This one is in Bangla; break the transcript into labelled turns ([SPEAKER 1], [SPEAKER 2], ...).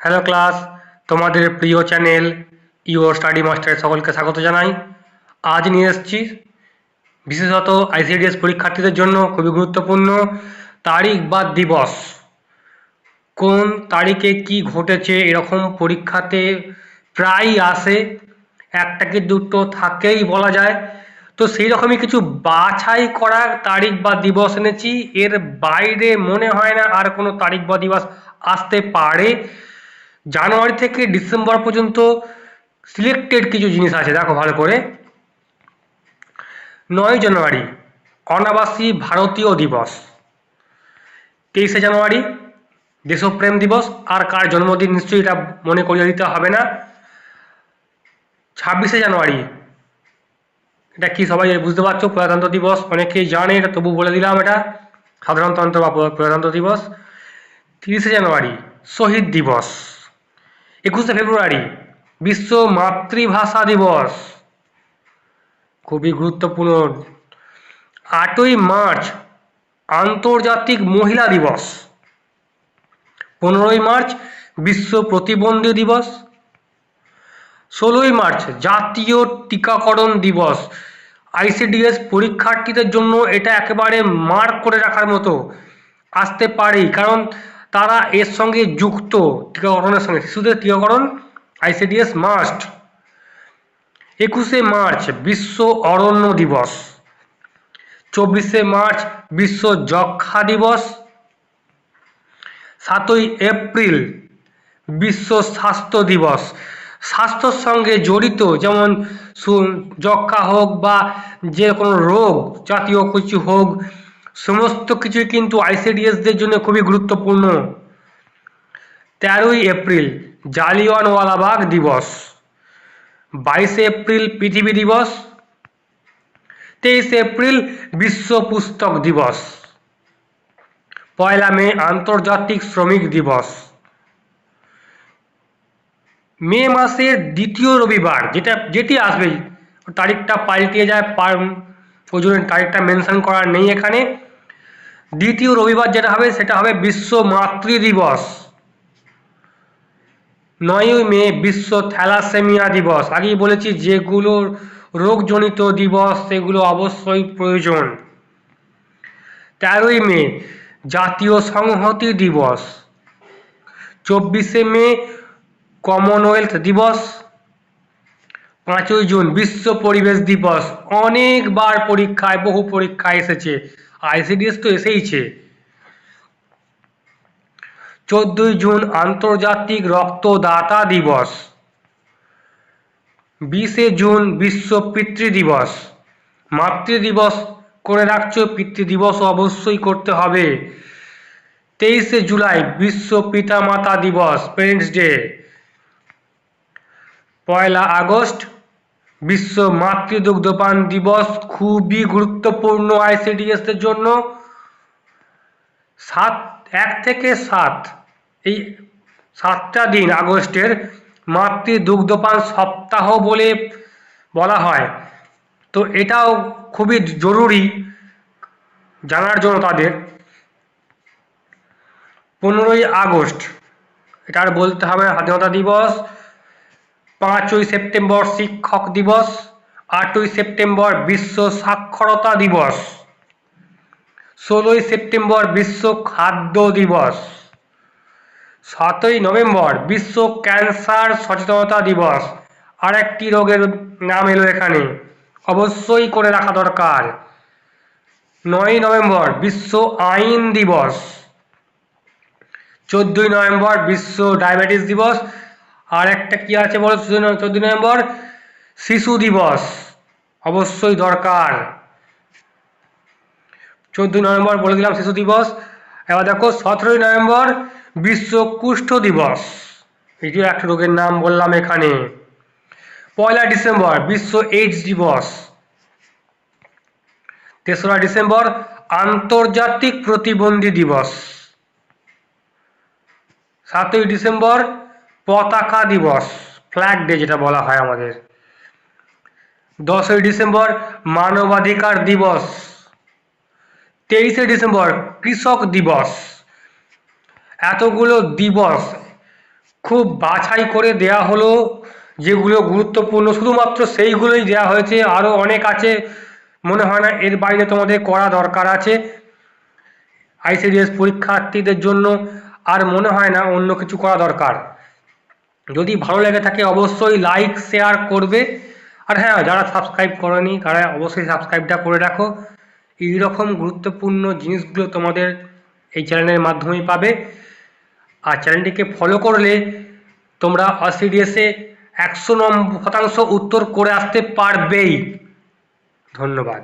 [SPEAKER 1] হ্যালো ক্লাস, তোমাদের প্রিয় চ্যানেল ইও স্টাডি মাস্টারে সকলকে স্বাগত জানাই। আজ নিয়ে এসেছি বিশেষত আইসিডিএস পরীক্ষার্থীদের জন্য খুবই গুরুত্বপূর্ণ তারিখ বা দিবস। কোন তারিখে কি ঘটেছে এরকম পরীক্ষাতে প্রায়ই আসে, একটা কি দুটো থাকেই বলা যায়। তো সেই রকমই কিছু বাছাই করা তারিখ বা দিবস এনেছি। এর বাইরে মনে হয় না আর কোনো তারিখ বা দিবস আসতে পারে। জানুয়ারি থেকে ডিসেম্বর পর্যন্ত সিলেক্টেড কিছু জিনিস আছে, দেখো ভালো করে। নয় জানুয়ারি অনাবাসী ভারতীয় দিবস। তেইশে জানুয়ারি, দেশপ্রেম দিবস। আর কার জন্মদিন নিশ্চয়ই এটা মনে করিয়ে দিতে হবে না। ছাব্বিশে জানুয়ারি, এটা কি সবাই বুঝতে পারছ? প্রজাতন্ত্র দিবস, অনেকেই জানে এটা, তবু বলে দিলাম এটা। সাধারণতন্ত্র বা প্রজাতন্ত্র দিবস। তিরিশে জানুয়ারি, শহীদ দিবস। একুশে ফেব্রুয়ারি, বিশ্ব মাতৃভাষা দিবস। খুবই গুরুত্বপূর্ণ। আটই মার্চ, আন্তর্জাতিক মহিলা দিবস। পনেরোই মার্চ, বিশ্ব প্রতিবন্ধী দিবস। ষোলোই মার্চ, জাতীয় টিকাকরণ দিবস। আইসিডিএস পরীক্ষার্থীদের জন্য এটা একেবারে মার্ক করে রাখার মতো। আসতে পারেই, কারণ তারা এর সঙ্গে যুক্ত, টিকাকরণের সঙ্গে। শিশুদের টিকাকরণ আইসিডিএস মাস্ট একুশে মার্চ, বিশ্ব অরণ্য দিবস। চব্বিশে মার্চ, বিশ্ব যক্ষা দিবস। সাতই এপ্রিল, বিশ্ব স্বাস্থ্য দিবস। স্বাস্থ্যর সঙ্গে জড়িত, যেমন যক্ষা হোক বা যে কোনো রোগ, জাতীয় কিছু হোক সমস্ত কিছুই কিন্তু আইসিডিএসদের জন্য খুবই গুরুত্বপূর্ণ। তেরোই এপ্রিল জালিয়ানওয়ালাবাগ দিবস। বাইশে এপ্রিল, পৃথিবী দিবস। তেইশে এপ্রিল, বিশ্ব পুস্তক দিবস। পয়লা মে, আন্তর্জাতিক শ্রমিক দিবস। মে মাসের দ্বিতীয় রবিবার, যেটা, যেটি আসবে, তারিখটা পাল্টিয়ে যায়, পার ওই জন্য তারিখটা মেনশন করা নেই এখানে। দ্বিতীয় রবিবার যেটা হবে, সেটা হবে বিশ্ব মাতৃ দিবস। নয়ই মে বিশ্ব থ্যালাসেমিয়া দিবস। আগেই বলেছি, যেগুলো রোগজনিত দিবস, সেগুলো অবশ্যই প্রয়োজন। তেরোই মে জাতীয় সংহতি দিবস। চব্বিশে মে কমনওয়েলথ দিবস। পাঁচই জুন বিশ্ব পরিবেশ দিবস। অনেকবার পরীক্ষায়, বহু পরীক্ষায় এসেছে। আইসিডিএস তো এসেইছে। চোদ্দই জুন আন্তর্জাতিক রক্তদাতা দিবস। বিশে জুন বিশ্ব পিতৃ দিবস। মাতৃ দিবস, করে রাখছো, পিতৃ দিবস অবশ্যই করতে হবে। তেইশে জুলাই বিশ্ব পিতা মাতা দিবস পেরেন্টস ডে পয়লা আগস্ট বিশ্ব মাতৃদুগ্ধপান দিবস খুবই গুরুত্বপূর্ণ আইসিডিএস এর জন্য। সাত, এক থেকে সাত, এই সাতটা দিন আগস্টের মাতৃদুগ্ধপান সপ্তাহ বলে বলা হয়। তো এটাও খুবই জরুরি জানার জন্য তাদের। পনেরোই আগস্ট এটা আর বলতে হবে স্বাধীনতা দিবস। পাঁচই সেপ্টেম্বর শিক্ষক দিবস, আটই সেপ্টেম্বর বিশ্ব সাক্ষরতা দিবস, ষোলোই সেপ্টেম্বর বিশ্ব খাদ্য দিবস, সাতই নভেম্বর বিশ্ব ক্যান্সার সচেতনতা দিবস। আর একটি রোগের নাম এলো এখানে, অবশ্যই করে রাখা দরকার। নয়ই নভেম্বর বিশ্ব আইন দিবস, চোদ্দই নভেম্বর বিশ্ব ডায়াবেটিস দিবস আর একটা কি আছে বলো? চোদ্দই নভেম্বর। শিশু দিবস অবশ্যই দরকার। চোদ্দই নভেম্বর বলে দিলাম শিশু দিবস। এবার দেখো, সতেরোই নভেম্বর বিশ্ব কুষ্ঠ দিবস। এটিও একটা রোগের নাম বললাম এখানে। পয়লা ডিসেম্বর বিশ্ব এইডস দিবস। তেসরা ডিসেম্বর আন্তর্জাতিক প্রতিবন্ধী দিবস। সাতই ডিসেম্বর পতাকা দিবস ফ্ল্যাগ ডে যেটা বলা হয় আমাদের। দশই ডিসেম্বর মানবাধিকার দিবস। তেইশে ডিসেম্বর কৃষক দিবস। এতগুলো দিবস খুব বাছাই করে দেয়া হলো, যেগুলো গুরুত্বপূর্ণ। শুধুমাত্র সেইগুলোই দেওয়া হয়েছে। আরও অনেক আছে। মনে হয় না এর বাইরে তোমাদের করা দরকার আছে। আইসিডিএস পরীক্ষার্থীদের জন্য। আর মনে হয় না অন্য কিছু করা দরকার। যদি ভালো লেগে থাকে অবশ্যই লাইক শেয়ার করবে। আর হ্যাঁ যারা সাবস্ক্রাইব করেনি, তারা অবশ্যই সাবস্ক্রাইবটা করে রাখো। এইরকম গুরুত্বপূর্ণ জিনিসগুলো তোমাদের এই চ্যানেলের মাধ্যমেই পাবে। আর চ্যানেলটিকে ফলো করলে তোমরা অসিডিএসে একশো নম্বর শতাংশ উত্তর করে আসতে পারবেই। ধন্যবাদ।